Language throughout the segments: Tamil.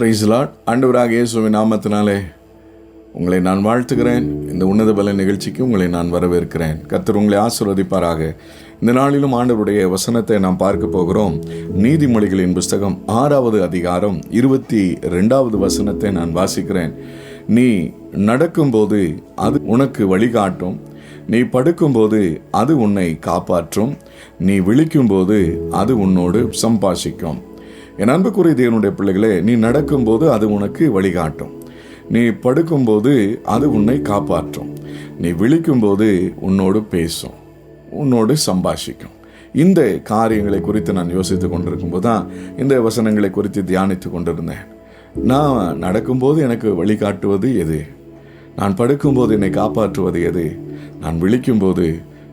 பிரைஸ்லாட் ஆண்டவராக இயேசுவின் நாமத்தினாலே உங்களை நான் வாழ்த்துகிறேன். இந்த உன்னத பல நிகழ்ச்சிக்கு உங்களை நான் வரவேற்கிறேன். கத்தர் உங்களை ஆசிர்வதிப்பாராக. இந்த நாளிலும் ஆண்டவருடைய வசனத்தை நாம் பார்க்க போகிறோம். நீதிமொழிகளின் புஸ்தகம் ஆறாவது அதிகாரம் இருபத்தி ரெண்டாவது வசனத்தை நான் வாசிக்கிறேன். நீ நடக்கும்போது அது உனக்கு வழிகாட்டும். நீ படுக்கும்போது அது உன்னை காப்பாற்றும். நீ விழிக்கும்போது அது உன்னோடு சம்பாஷிக்கும். என் அன்புக்குரிய தேவனுடைய பிள்ளைகளே நீ நடக்கும்போது அது உனக்கு வழிகாட்டும். நீ படுக்கும்போது அது உன்னை காப்பாற்றும். நீ விழிக்கும்போது உன்னோடு பேசும் உன்னோடு சம்பாஷிக்கும். இந்த காரியங்களை குறித்து நான் யோசித்து கொண்டிருக்கும் போது தான் இந்த வசனங்களை குறித்து தியானித்து கொண்டிருந்தேன். நான் நடக்கும்போது எனக்கு வழிகாட்டுவது எது? நான் படுக்கும்போது என்னை காப்பாற்றுவது எது? நான் விழிக்கும்போது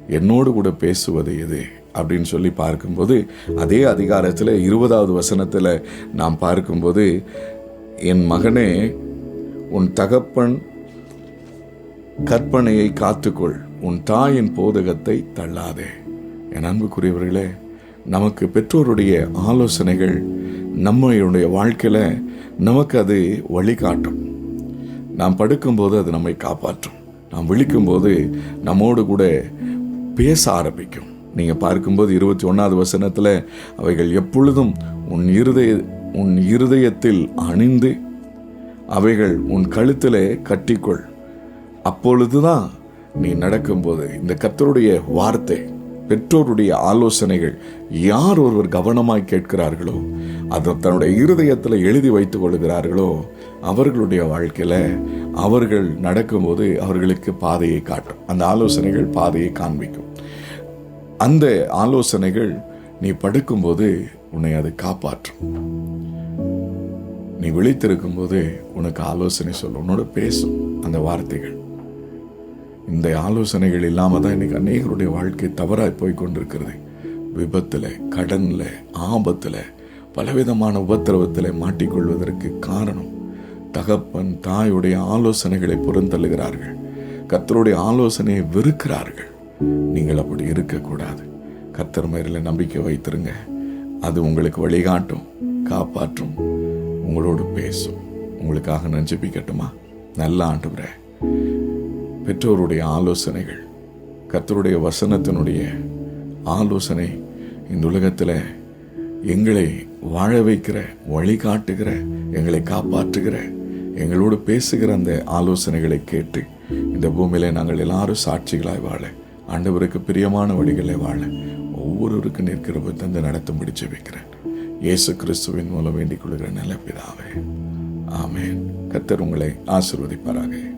என்னோடு கூட பேசுவது எது அப்படின்னு சொல்லி பார்க்கும்போது அதே அதிகாரத்தில் இருபதாவது வசனத்தில் நாம் பார்க்கும்போது என் மகனே உன் தகப்பன் கற்பனையை காத்துக்கொள் உன் தாயின் போதகத்தை தள்ளாதே. என் அன்புக்குரியவர்களே நமக்கு பெற்றோருடைய ஆலோசனைகள் நம்மளுடைய வாழ்க்கையில் நமக்கு அது வழிகாட்டும். நாம் படுக்கும்போது அது நம்மை காப்பாற்றும். நாம் விழிக்கும்போது நம்மோடு கூட பேச ஆரம்பிக்கும். நீங்கள் பார்க்கும்போது இருபத்தி ஒன்றாவது வசனத்தில் அவைகள் எப்பொழுதும் உன் இருதய உன் இருதயத்தில் அணிந்து அவைகள் உன் கழுத்திலே கட்டிக்கொள். அப்பொழுதுதான் நீ நடக்கும்போது இந்த கத்தருடைய வார்த்தை பெற்றோருடைய ஆலோசனைகள் யார் ஒருவர் கவனமாய் கேட்கிறார்களோ அதை தன்னுடைய இருதயத்தில் எழுதி வைத்துக் கொள்கிறார்களோ அவர்களுடைய வாழ்க்கையில் அவர்கள் நடக்கும்போது அவர்களுக்கு பாதையை காட்டும். அந்த ஆலோசனைகள் பாதையை காண்பிக்கும். அந்த ஆலோசனைகள் நீ படுக்கும்போது உன்னை அது காப்பாற்றும். நீ விழித்திருக்கும் போது உனக்கு ஆலோசனை சொல்லும். உன்னோட பேசும் அந்த வார்த்தைகள். இந்த ஆலோசனைகள் இல்லாமல் தான் இன்னைக்கு அநேகருடைய வாழ்க்கை தவறாக போய் கொண்டிருக்கிறது. விபத்தில் கடனில் ஆபத்தில் பலவிதமான உபத்திரவத்தில் மாட்டிக்கொள்வதற்கு காரணம் தகப்பன் தாயுடைய ஆலோசனைகளை புறந்தள்ளுகிறார்கள். கத்தருடைய ஆலோசனையை வெறுக்கிறார்கள். நீங்கள் அப்படி இருக்கக்கூடாது. கத்தர் மேரில் நம்பிக்கை வைத்திருங்க. அது உங்களுக்கு வழிகாட்டும் காப்பாற்றும் உங்களோடு பேசும். உங்களுக்காக நஞ்சிப்பிக்கட்டுமா நல்ல ஆண்டுகிறேன் பெற்றோருடைய ஆலோசனைகள் கத்தருடைய வசனத்தினுடைய ஆலோசனை இந்த உலகத்தில் எங்களை வாழ வைக்கிற வழிகாட்டுகிற எங்களை காப்பாற்றுகிற எங்களோடு பேசுகிற அந்த ஆலோசனைகளை கேட்டு இந்த பூமியில நாங்கள் எல்லாரும் சாட்சிகளாய் வாழ ஆண்டவருக்கு பிரியமான வழிகளை வாழ ஒவ்வொருவருக்கும் நிற்கிற தந்து நடத்தும்படி ஜெபிக்கிறேன் இயேசு கிறிஸ்துவின் மூலம் வேண்டிக் கொள்கிற நல்ல பிதாவே. ஆமேன். கத்தர் உங்களை ஆசிர்வதிப்பாராக.